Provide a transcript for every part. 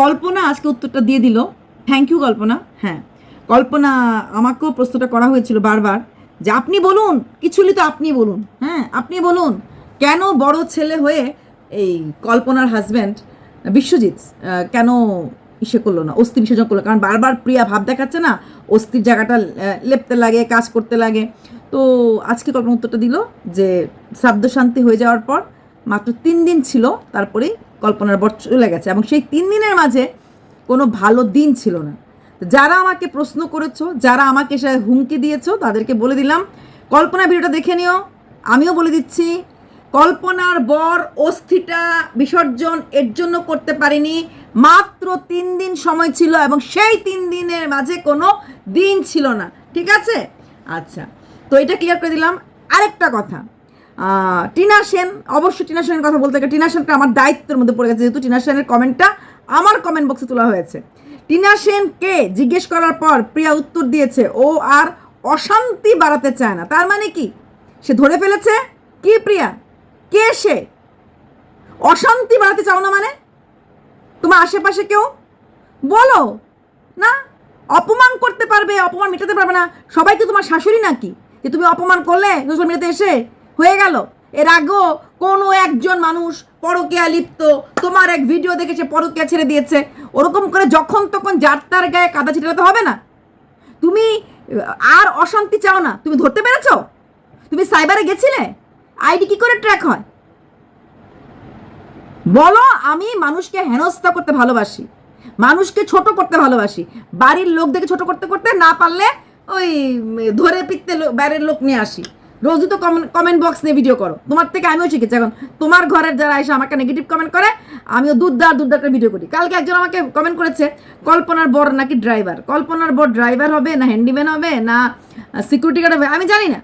কল্পনা আজকে উত্তরটা দিয়ে দিল। Thank you Kalpana. হ্যাঁ। কল্পনা, আমাকেও প্রশ্নটা করা হয়েছিল বারবার যে আপনি বলুন কিছুলি তো আপনি বলুন। হ্যাঁ আপনি বলুন, কেন বড় ছেলে হয়ে এই কল্পনার হাজব্যান্ড বিশ্বজিৎ কেন ইসে করল না অস্থি বিসর্জন করল? কারণ বারবার প্রিয়া ভাব দেখাচ্ছে না, অস্থির জায়গাটা লেপতে লাগে, কাজ করতে লাগে। তো আজকে কল্পনা উত্তরটা দিল যে শ্রাদ্ধ শান্তি হয়ে যাওয়ার পর মাত্র তিন দিন ছিল তারপরেই কল্পনার বর চলে গেছে এবং সেই তিন দিনের মাঝে কোনো ভালো দিন ছিল না। যারা আমাকে প্রশ্ন করেছ, যারা আমাকে সে হুমকি দিয়েছ, তাদেরকে বলে দিলাম, কল্পনা ভিডিওটা দেখে নিও। আমিও বলে দিচ্ছি, কল্পনার বর অস্থিটা বিসর্জন এর জন্য করতে পারিনি। মাত্র তিন দিন সময় ছিল এবং সেই তিন দিনের মাঝে কোনো দিন ছিল না। ঠিক আছে? আচ্ছা তো এটা ক্লিয়ার করে দিলাম। আরেকটা কথা টিনা সেন, অবশ্যই টিনা সেনের কথা বলতে গেলে টিনা সেনটা আমার দায়িত্বের মধ্যে পড়ে গেছে, যেহেতু টিনা সেনের কমেন্টটা আমার কমেন্ট বক্সে তোলা হয়েছে। টিনা সেনকে জিজ্ঞেস করার পর প্রিয়া উত্তর দিয়েছে, ও আর অশান্তি বাড়াতে চায় না। তার মানে কি? সে ধরে ফেলেছে? কি প্রিয়া? কে সে? অশান্তি বাড়াতে চাও না মানে? তোমার আশেপাশে কেউ? বলো। না? অপমান করতে পারবে, অপমান মেটাতে পারবে না। সবাই কি তোমার শাশুড়ি নাকি? যে তুমি অপমান করলে, সোশ্যাল মিডিয়াতে এসে হয়ে গেল। এর আগেও কোনো একজন মানুষ পরকিয়া লিপ্ত। তোমার এক ভিডিও দেখে সে পরকিয়া ছেড়ে দিয়েছে। ওরকম করে যখন তখন যার তার গায়ে কাদা ছিটাতে হবে না। তুমি আর অশান্তি চাও না। তুমি ধরতে পেরেছ? তুমি সাইবারে গেছিলে? আইডি কি করে ট্র্যাক হয়? বলো, আমি মানুষকে হেনস্থা করতে ভালোবাসি। মানুষকে ছোট করতে ভালোবাসি। বাড়ির লোক দেখে ছোট করতে করতে না পারলে ওই ধরে পিটতে লো- বাইরের লোক নিয়ে আসি। রোজই তো কমেন্ট বক্স নিয়ে ভিডিও করো। তোমার থেকে আমিও শিখেছি। এখন তোমার ঘরের যারা এসে আমাকে নেগেটিভ কমেন্ট করে, আমিও দুধদার দুধদার করে ভিডিও করি। কালকে একজন আমাকে কমেন্ট করেছে, কল্পনার বর নাকি ড্রাইভার কল্পনার বর ড্রাইভার হবে না হ্যান্ডিম্যান হবে না সিকিউরিটি গার্ড হবে? আমি জানি না।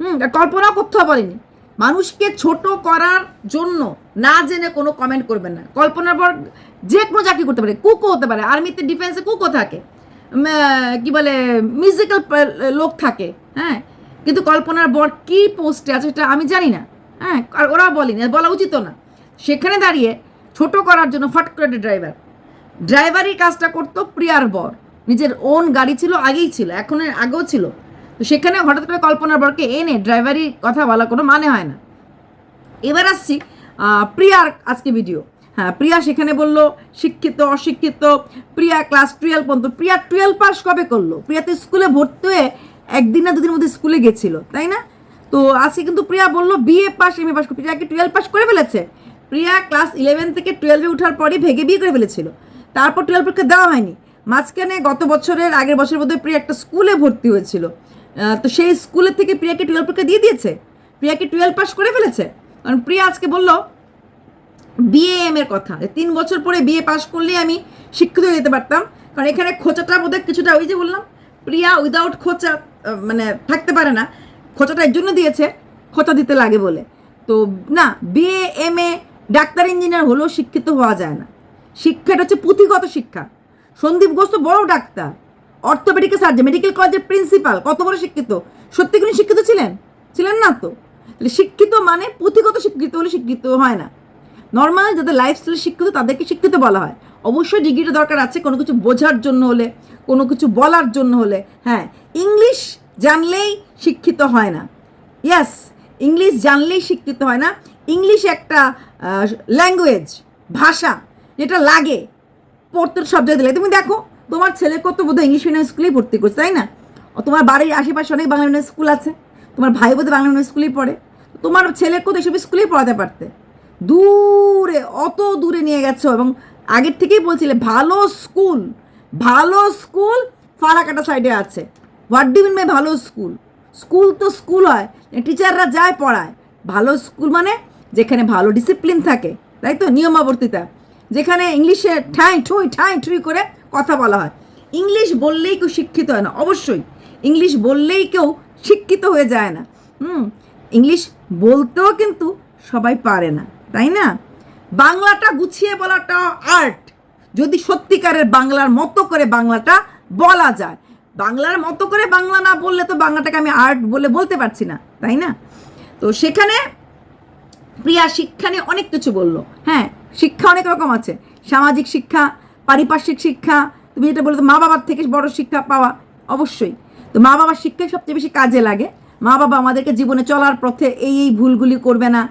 হুম কল্পনা কোথাও বলেনি। মানুষকে ছোট করার জন্য না জেনে কোনো কমেন্ট করবেন না। কল্পনার পর যে কোনো চাকরি করতে পারে কুকও হতে পারে আর্মিতে ডিফেন্সে কুকও থাকে। কি বলে মিউজিক্যাল লোক থাকে। হ্যাঁ কিন্তু কল্পনার বর কী পোস্টে আছে সেটা আমি জানি না। হ্যাঁ আর ওরা বলেনি বলা উচিত না। সেখানে দাঁড়িয়ে ছোট করার জন্য ফট করে ড্রাইভার ড্রাইভারই কাজটা করতো প্রিয়ার বর। নিজের ওন গাড়ি ছিল, আগেই ছিল, এখন আগেও ছিল। তো সেখানে হঠাৎ করে কল্পনার বরকে এনে ড্রাইভারি কথা বলা কোনো মানে হয় না। এবার আসছি প্রিয়ার আজকে ভিডিও হ্যাঁ প্রিয়া সেখানে বলল, শিক্ষিত, অশিক্ষিত, প্রিয়া ক্লাস টুয়েলভ পর্যন্ত। প্রিয়া টুয়েলভ পাস কবে করল? প্রিয়া তো স্কুলে ভর্তি হয়ে একদিন না দুদিনের মধ্যে স্কুলে গেছিল, তাই না? তো আজকে কিন্তু প্রিয়া বলল, B A pass M A pass Priya কি টুয়েলভ পাস করে ফেলেছে। প্রিয়া ক্লাস ইলেভেন থেকে টুয়েলভে ওঠার পরই ভেগে বিয়ে করে ফেলেছিল। তারপর টুয়েলভ পরীক্ষা দেওয়া হয়নি। মাঝখানে গত বছরের আগের বছরের মধ্যে প্রিয়া একটা স্কুলে ভর্তি হয়েছিল। তো সেই স্কুলের থেকে প্রিয়াকে টুয়েলভ পরীক্ষা দিয়ে দিয়েছে। প্রিয়াকে টুয়েলভ পাস করে ফেলেছে। কারণ প্রিয়া আজকে বলল, বিএ, এম এর কথা। তিন বছর পরে বিএ পাস করলে আমি শিক্ষিত হয়ে যেতে পারতাম। কারণ এখানে খোঁচাটা বোধহয় কিছুটা ওই যে বললাম প্রিয়া উইদাউট খোঁচা মানে থাকতে পারে না, খোঁচাটা এর জন্য দিয়েছে, খোঁচা দিতে লাগে বলে। তো না B A M A doctor engineer হলেও শিক্ষিত হওয়া যায় না। শিক্ষাটা হচ্ছে পুঁথিগত শিক্ষা। সন্দীপ ঘোষ তো বড় ডাক্তার। অর্থোপেডিক্যাল সার্জন মেডিকেল কলেজের প্রিন্সিপাল কত বড় শিক্ষিত? সত্যি কোনো শিক্ষিত ছিলেন? ছিলেন না তো। শিক্ষিত মানে পুঁথিগত শিক্ষিত হলে শিক্ষিত হয় না। নর্মাল যাদের লাইফস্টাইল শিক্ষিত, তাদেরকে শিক্ষিত বলা হয়। অবশ্যই ডিগ্রিটা দরকার আছে কোনো কিছু বোঝার জন্য হলে, কোনো কিছু বলার জন্য হলে। হ্যাঁ ইংলিশ জানলেই শিক্ষিত হয় না। ইয়াস ইংলিশ জানলেই শিক্ষিত হয় না। ইংলিশ একটা ল্যাঙ্গুয়েজ ভাষা যেটা লাগে, পড়তে সব জায়গায় দিলে। তুমি দেখো, তোমার ছেলে তো বোধহয় ইংলিশ মিডিয়াম স্কুলেই ভর্তি করছে, তাই না? তোমার বাড়ির আশেপাশে অনেক বাংলা মিডিয়াম স্কুল আছে। তোমার ভাই বোধহয় বাংলা মিডিয়াম স্কুলেই পড়ে। তোমার ছেলেকেও তো এসব স্কুলেই পড়াতে পারতে? দূরে, অত দূরে নিয়ে গেছো এবং আগের থেকেই বলছিলে, ভালো স্কুল ভালো স্কুল ফালাকাটা সাইডে আছে। হোয়াট ডু মিন বাই ভালো স্কুল স্কুল তো স্কুল হয় টিচাররা যায় পড়ায়। ভালো স্কুল মানে যেখানে ভালো ডিসিপ্লিন থাকে, তাই তো? নিয়মাবর্তিতা। যেখানে ইংলিশে ঠাঁই, ঠুঁই ঠাঁই, ঠুঁই করে কথা বলা হয়। ইংলিশ বললেই কেউ শিক্ষিত হয় না, অবশ্যই। ইংলিশ বললেই কেউ শিক্ষিত হয়ে যায় না। হুম ইংলিশ বলতেও কিন্তু সবাই পারে না, তাই না? বাংলাটা গুছিয়ে বলাটা আর্ট যদি সত্যিকারের বাংলার মতো করে বাংলাটা বলা যায়। বাংলার মতো করে বাংলা না বললে তো বাংলাটাকে আমি আর্ট বলে বলতে পারছি না, তাই না? তো সেখানে প্রিয়া শিক্ষা নিয়ে অনেক কিছু বলল। হ্যাঁ শিক্ষা অনেক রকম আছে। সামাজিক শিক্ষা, পারিপার্শ্বিক শিক্ষা, তুমি যেটা বলে মা বাবার থেকে বড় শিক্ষা পাওয়া, অবশ্যই। তো মা বাবার শিক্ষাই সবচেয়ে বেশি কাজে লাগে। মা বাবা আমাদেরকে জীবনে চলার পথে এই এই ভুলগুলি করবে না।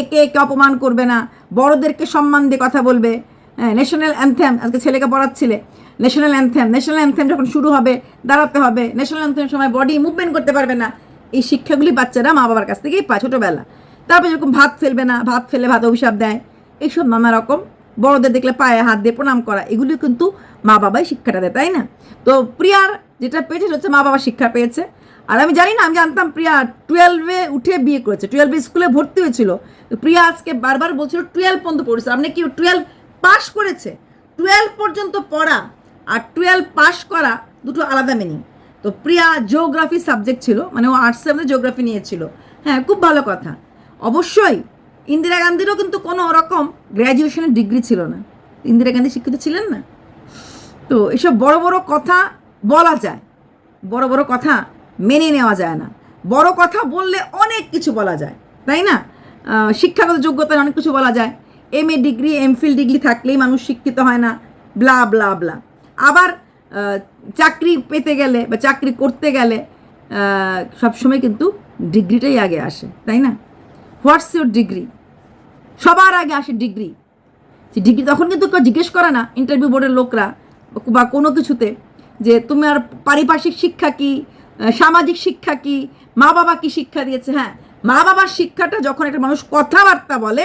একে একে অপমান করবে না। বড়দেরকে সম্মান দিয়ে কথা বলবে। হ্যাঁ ন্যাশনাল অ্যান্থেম আজকে ছেলেকে পড়াচ্ছিলে। ন্যাশনাল অ্যান্থেম ন্যাশনাল অ্যান্থেম যখন শুরু হবে, দাঁড়াতে হবে ন্যাশনাল অ্যান্থেম সময় বডি মুভমেন্ট করতে পারবে না। এই শিক্ষাগুলি বাচ্চারা মা বাবার কাছ থেকেই পায় ছোটোবেলা। তারপর যেরকম ভাত ফেলবে না, ভাত ফেলে ভাত অভিশাপ দেয়। এইসব নানা রকম। বড়দের দেখলে পায়ে হাত দিয়ে প্রণাম করা, এগুলি কিন্তু মা বাবাই শিক্ষাটা দেয়, তাই না? তো প্রিয়ার যেটা পেয়েছে হচ্ছে মা বাবা শিক্ষা পেয়েছে। আর আমি জানি না, আমি জানতাম প্রিয়া টুয়েলভে উঠে বিয়ে করেছে টুয়েলভে স্কুলে ভর্তি হয়েছিল। প্রিয়া আজকে বারবার বলছিল টুয়েলভ পর্যন্ত পড়েছে। আপনি কি টুয়েলভ পাশ করেছে? টুয়েলভ পর্যন্ত পড়া আর টুয়েলভ পাশ করা দুটো আলাদা মিনিং তো প্রিয়া জিওগ্রাফি সাবজেক্ট ছিল মানে ও আর্টসের মধ্যে জিওগ্রাফি নিয়েছিল। হ্যাঁ খুব ভালো কথা। অবশ্যই ইন্দিরা গান্ধীরও কিন্তু কোনো রকম গ্র্যাজুয়েশনের ডিগ্রি ছিল না। ইন্দিরা গান্ধী শিক্ষিত ছিলেন না। তো এসব বড় বড় কথা বলা যায়। বড় বড় কথা মেনে নেওয়া যায় না। বড় কথা বললে অনেক কিছু বলা যায়, তাই না? শিক্ষাগত যোগ্যতায় অনেক কিছু বলা যায়। M A degree MPhil degree থাকলেই মানুষ শিক্ষিত হয় না ব্লা ব্লা ব্লা আবার চাকরি পেতে গেলে বা চাকরি করতে গেলে সবসময় কিন্তু ডিগ্রিটাই আগে আসে, তাই না? হোয়াটস ইউর ডিগ্রি সবার আগে আসে ডিগ্রি ডিগ্রি তখন কিন্তু কেউ জিজ্ঞেস করে না ইন্টারভিউ বোর্ডের লোকরা বা কোনো কিছুতে, যে তোমার পারিপার্শ্বিক শিক্ষা কি? সামাজিক শিক্ষা কি? মা বাবা কি শিক্ষা দিয়েছে? হ্যাঁ মা বাবার শিক্ষাটা যখন একটা মানুষ কথাবার্তা বলে,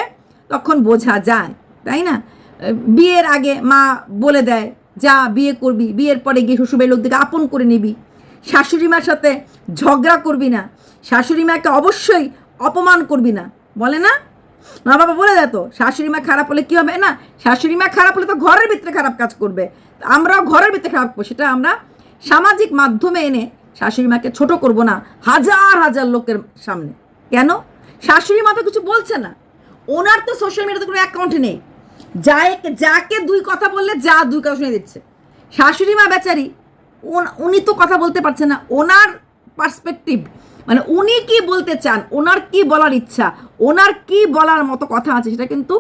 তখন বোঝা যায়, তাই না? বিয়ের আগে মা বলে দেয়, যা, বিয়ে করবি, বিয়ের পরে গিয়ে শ্বশুরবাড়ির লোকদেরকে আপন করে নিবি। শাশুড়ি মার সাথে ঝগড়া করবি না। শাশুড়ি মাকে অবশ্যই অপমান করবি না। বলে না? মা বাবা বলে দেয় তো, শাশুড়ি মা খারাপ হলে কী হবে? না, শাশুড়ি মা খারাপ হলে তো ঘরের ভিতরে খারাপ কাজ করবে। আমরাও ঘরের ভিতরে খারাপ করব। সেটা আমরা সামাজিক মাধ্যমে এনে শাশুড়ি মাকে ছোট করব না, হাজার হাজার লোকের সামনে। কেন? শাশুড়ি মা তো কিছু বলছে না। ওনার তো সোশ্যাল মিডিয়াতে কোনো অ্যাকাউন্ট নেই। যাই যাকে দুই কথা বললে যা দুই কথা শুনে দিচ্ছে। শাশুড়ি মা বেচারি উনি তো কথা বলতে পারছে না। ওনার পার্সপেক্টিভ মানে উনি কি বলতে চান, ওনার কি বলার ইচ্ছা, ওনার কি বলার মতো কথা আছে সেটা কিন্তু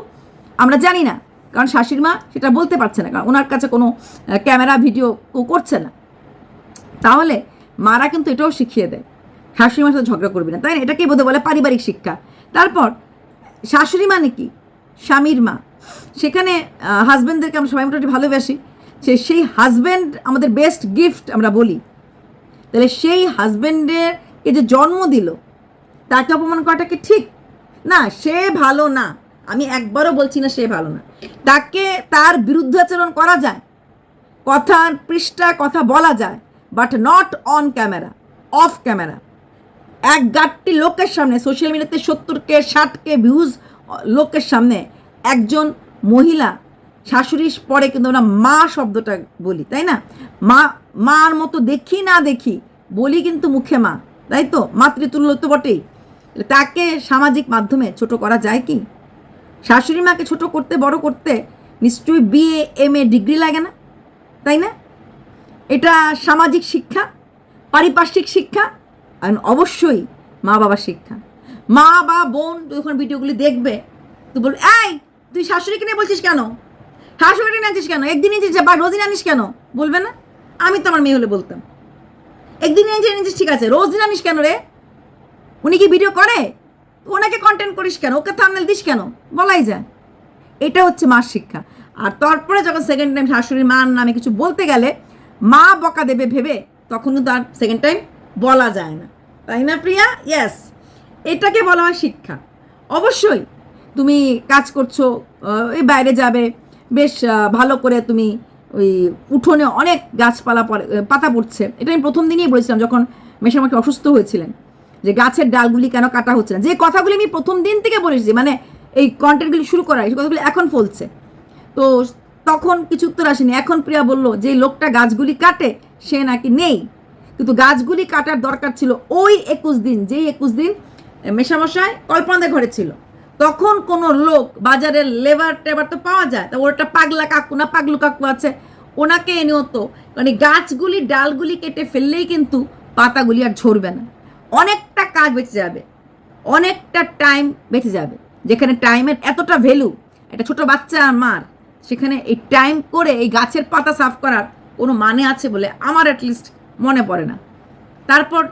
আমরা জানি না। কারণ শাশুড়ি মা সেটা বলতে পারছে না। কারণ ওনার কাছে কোনো ক্যামেরা ভিডিও করছে না। তাহলে মারা কিন্তু এটাও শিখিয়ে দেয়। শাশুড়ি মার সাথে ঝগড়া করবি না, তাই না? এটাকেই বোধহয় বলে পারিবারিক শিক্ষা। তারপর, শাশুড়ি মানে কি? স্বামীর মা। সেখানে হাজব্যান্ডদেরকে আমরা সবাই মোটামুটি ভালোবাসি। সে, সেই হাজব্যান্ড আমাদের বেস্ট গিফট আমরা বলি। তাহলে সেই হাজব্যান্ডেরকে যে জন্ম দিল, তাকে অপমান করাটা কি ঠিক? না, সে ভালো না। আমি একবারও বলছি না সে ভালো না। তাকে তার বিরুদ্ধাচরণ করা যায়। কথার পৃষ্ঠা, কথা বলা যায়। But not on camera off camera এক গাঁটটি লোকের সামনে সোশ্যাল মিডিয়াতে সত্তরকে, ষাটকে ভিউজ লোকের সামনে একজন মহিলা, শাশুড়ির পরে কিন্তু আমরা মা শব্দটা বলি, তাই না? মা, মার মতো দেখি না দেখি, বলি কিন্তু মুখে মা, তাই তো? মাতৃতুল্য তো বটেই। তাকে সামাজিক মাধ্যমে ছোট করা যায় কি? শাশুড়ি মাকে ছোট করতে, বড় করতে নিশ্চয়ই বিএ এম এ ডিগ্রি লাগে না, তাই না? এটা সামাজিক শিক্ষা, পারিপার্শ্বিক শিক্ষা, আর অবশ্যই মা বাবার শিক্ষা। মা বা বোন যখন ভিডিওগুলি দেখবে তুই বলবি, এই, তুই শাশুড়িকে নিয়ে বলছিস কেন? শাশুড়িকে নিয়ে আনছিস কেন? একদিন নিয়েছিস বা রোজদিন আনিস কেন? বলবে না। আমি তো আমার মেয়ে হলে বলতাম। একদিন নিয়ে এনেছিস ঠিক আছে, রোজ দিন আনিস কেন রে? উনি কি ভিডিও করে? ওনাকে কন্টেন্ট করিস কেন? ওকে থামনেল দিস কেন? বলাই যায়। এটা হচ্ছে মার শিক্ষা। আর তারপরে যখন সেকেন্ড টাইম শাশুড়ির মার নামে কিছু বলতে গেলে মা বকা দেবে ভেবে তখন কিন্তু আর সেকেন্ড টাইম বলা যায় না। তাই না প্রিয়া? ইয়েস এটাকে বলা হয় শিক্ষা। অবশ্যই তুমি কাজ করছ এই বাইরে যাবে, বেশ ভালো করে তুমি ওই উঠোনে অনেক গাছপালা পাতা পড়ছে। এটা আমি প্রথম দিনই বলেছিলাম যখন মেশামাকে অসুস্থ হয়েছিলেন যে গাছের ডালগুলি কেন কাটা হচ্ছে না। যে কথাগুলি আমি প্রথম দিন থেকে বলেছি মানে এই কন্টেন্টগুলি শুরু করা এই কথাগুলি এখন ফলছে। তো তখন কিছু উত্তর আসেনি। এখন প্রিয়া বলল, যে লোকটা গাছগুলি কাটে, সে নাকি নেই। কিন্তু গাছগুলি কাটার দরকার ছিল ওই একুশ দিন, যেই একুশ দিন মেশামশাই কল্পনাদের ঘরে ছিল। তখন কোনো লোক বাজারের লেবার টেবার তো পাওয়া যায়, তা ওর একটা পাগলা কাকু না পাগলু কাকু আছে? ওনাকে এনে হতো মানে গাছগুলি, ডালগুলি কেটে ফেললেই কিন্তু পাতাগুলি আর ঝরবে না। অনেকটা কাজ বেঁচে যাবে, অনেকটা টাইম বেঁচে যাবে, যেখানে টাইমের এতটা ভ্যালু একটা ছোট বাচ্চা আর মার সেখানে এই টাইম করে এই গাছের পাতা সাফ করার কোনো মানে আছে বলে আমার অ্যাটলিস্ট মনে পড়ে না। তারপর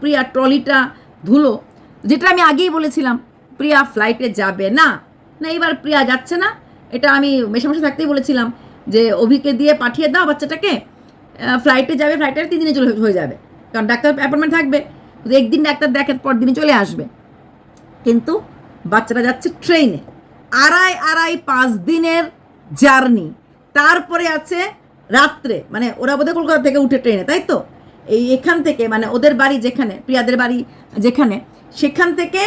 প্রিয়া ট্রলিটা ধুলো, যেটা আমি আগেই বলেছিলাম, প্রিয়া ফ্লাইটে যাবে না। না এবার প্রিয়া যাচ্ছে না। এটা আমি মেশামশা থাকতেই বলেছিলাম যে, অভিকে দিয়ে পাঠিয়ে দাও বাচ্চাটাকে। ফ্লাইটে যাবে ফ্লাইটে তিন দিনে চলে হয়ে যাবে। কারণ ডাক্তার অ্যাপয়েন্টমেন্ট থাকবে। একদিন ডাক্তার দেখে পর দিনে চলে আসবে। কিন্তু বাচ্চাটা যাচ্ছে ট্রেনে আড়াই আড়াই, পাঁচ দিনের জার্নি। তারপরে আছে রাত্রে মানে ওরা বোধহয় কলকাতা থেকে উঠে ট্রেনে, তাই তো? এই এখান থেকে মানে ওদের বাড়ি যেখানে, প্রিয়াদের বাড়ি যেখানে, সেখান থেকে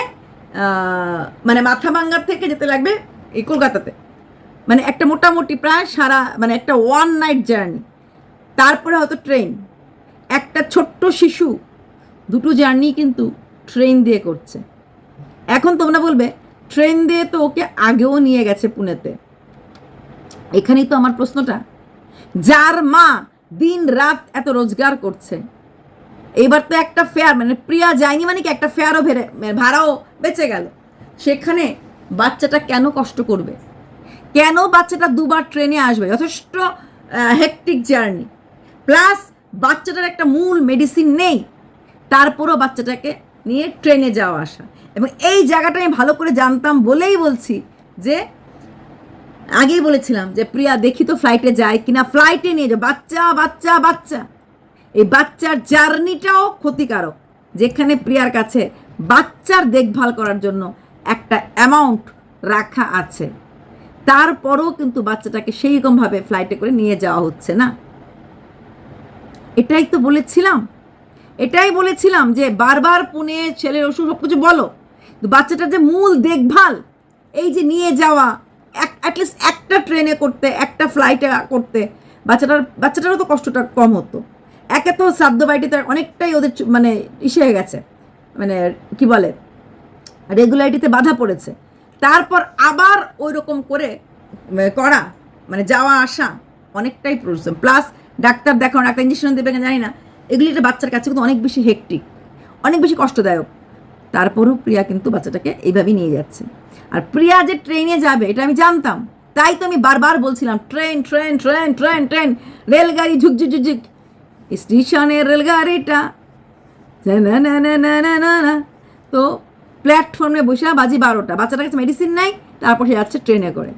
মানে মাথাভাঙ্গার থেকে যেতে লাগবে এই কলকাতাতে। মানে একটা মোটামুটি প্রায় সারা মানে একটা ওয়ান নাইট জার্নি তারপরে হয়তো ট্রেন। একটা ছোট্ট শিশু, দুটো জার্নি কিন্তু ট্রেন দিয়ে করছে। এখন তোমরা বলবে, ট্রেন দিয়ে তো ওকে আগেও নিয়ে গেছে পুনেতে। এখানেই তো আমার প্রশ্নটা। যার মা দিন রাত এত রোজগার করছে। এবার তো একটা ফেয়ার মানে প্রিয়া যায়নি মানে কি একটা ফেয়ারও ভেড়ে মানে ভাড়াও বেঁচে গেল। সেখানে বাচ্চাটা কেন কষ্ট করবে? কেন বাচ্চাটা দুবার ট্রেনে আসবে? যথেষ্ট হেকটিক জার্নি প্লাস বাচ্চাটার একটা মূল মেডিসিন নেই। তারপরও বাচ্চাটাকে নিয়ে ট্রেনে যাওয়া আসা। এবং এই জায়গাটা আমি ভালো করে জানতাম বলেই বলছি যে আগেই বলেছিলাম যে প্রিয়া, দেখি তো ফ্লাইটে যায় কিনা। ফ্লাইটে নিয়ে যাও। বাচ্চা বাচ্চা বাচ্চা। এই বাচ্চার জার্নিটাও ক্ষতিকারক। যেখানে প্রিয়ার কাছে বাচ্চার দেখভাল করার জন্য একটা অ্যামাউন্ট রাখা আছে। তারপরও কিন্তু বাচ্চাটাকে সেইরকমভাবে ফ্লাইটে করে নিয়ে যাওয়া হচ্ছে না। এটাই তো বলেছিলাম। এটাই বলেছিলাম যে বারবার পুনে ছেলের ওষুধ সব কিছু বলো বাচ্চাটার যে মূল দেখভাল, এই যে নিয়ে যাওয়া অ্যাটলিস্ট একটা ট্রেনে করতে, একটা ফ্লাইটে করতে, বাচ্চাটার, বাচ্চাটারও তো কষ্টটা কম হতো। একে তো শ্রাদ্ধ বাড়িতে অনেকটাই ওদের মানে ইসে হয়ে গেছে মানে কি বলে রেগুলারিটিতে বাধা পড়েছে। তারপর আবার ওই রকম করে করা মানে যাওয়া, আসা, অনেকটাই প্রয়োজন প্লাস ডাক্তার দেখানো ডাক্তার ইঞ্জেকশন দেবে জানি না, এগুলি একটা বাচ্চার কাছে কিন্তু অনেক বেশি হেকটিক অনেক বেশি কষ্টদায়ক। তারপরেও প্রিয়া কিন্তু বাচ্চাটাকে এইভাবে নিয়ে যাচ্ছে। আর প্রিয়া যে ট্রেনে যাবে, এটা আমি জানতাম। তাই তো আমি বারবার বলছিলাম, train train train train train, রেলগাড়ি ঝুকঝুক ঝুকঝুক স্টেশনের রেলগাড়িটা। না না না না না তো প্ল্যাটফর্মে বসে বাজি বারোটা বাচ্চাটা কাছে মেডিসিন নাই, তারপর সে যাচ্ছে ট্রেনে করে।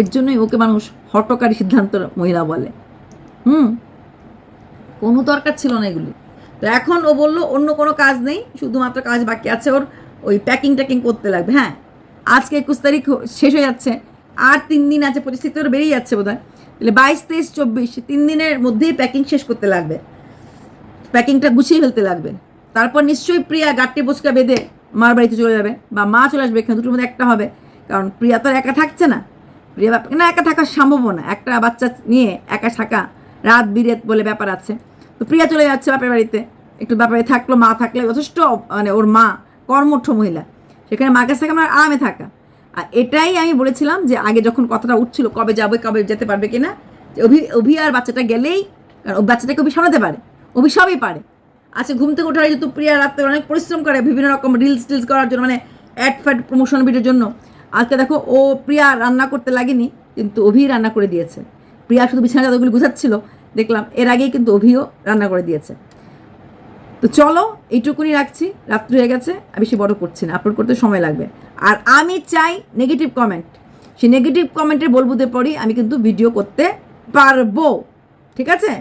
এর জন্যই ওকে মানুষ হটকারী সিদ্ধান্ত মহিলা বলে। হুম, কোনো দরকার ছিল না এগুলি। তো এখন ও বলল, অন্য কোনো কাজ নেই, শুধুমাত্র কাজ বাকি আছে ওর, ওই প্যাকিং ট্যাকিং করতে লাগবে। হ্যাঁ আজকে একুশ তারিখ শেষ হয়ে যাচ্ছে। আর তিন দিন আছে, পঁচিশ তারিখ তো বেরিয়ে যাচ্ছে বোধ হয় তাহলে বাইশ, তেইশ, চব্বিশ, তিন দিনের মধ্যেই প্যাকিং শেষ করতে লাগবে। প্যাকিংটা গুছিয়ে ফেলতে লাগবে। তারপর নিশ্চয়ই প্রিয়া গাট্টি বসকা বেঁধে মার বাড়িতে চলে যাবে বা মা চলে আসবে, এখানে দুটোর মধ্যে একটা হবে। কারণ প্রিয়া তো আর একা থাকছে না। প্রিয়া না, একা থাকা সম্ভব না একটা বাচ্চা নিয়ে একা থাকা রাত বিরেত বলে ব্যাপার আছে। তো প্রিয়া চলে যাচ্ছে বাপের বাড়িতে। একটু বাপের থাকল, মা থাকলে যথেষ্ট মানে ওর মা কর্মঠ মহিলা। সেখানে মার কাছে থেকে আমার আরামে থাকা। আর এটাই আমি বলেছিলাম যে আগে যখন কথাটা উঠছিল, কবে যাবে, কবে যেতে পারবে কিনা, যে অভি অভি আর বাচ্চাটা গেলেই, কারণ ও বাচ্চাটাকে অভি সামলাতে পারে, অভি সবই পারে। আচ্ছা ঘুম থেকে ওঠার যেহেতু প্রিয়া রাত্রে অনেক পরিশ্রম করে, বিভিন্ন রকম রিলস টিলস করার জন্য মানে অ্যাড ফ্যাড প্রমোশন ভিডিওর জন্য। আজকে দেখো, ও প্রিয়া রান্না করতে লাগেনি, কিন্তু অভি রান্না করে দিয়েছে। প্রিয়া শুধু বিছানা চাদরগুলি গুছাচ্ছিল দেখলাম, এর আগেই কিন্তু অভিও রান্না করে দিয়েছে। তো চলো, এইটুকুনি রাখছি, রাত্রি হয়ে গেছে আমি বেশি বড় করছি না আপলোড করতে সময় লাগবে। আর আমি চাই নেগেটিভ কমেন্ট সেই নেগেটিভ কমেন্টের বলবুতে পরই আমি কিন্তু ভিডিও করতে পারব, ঠিক আছে?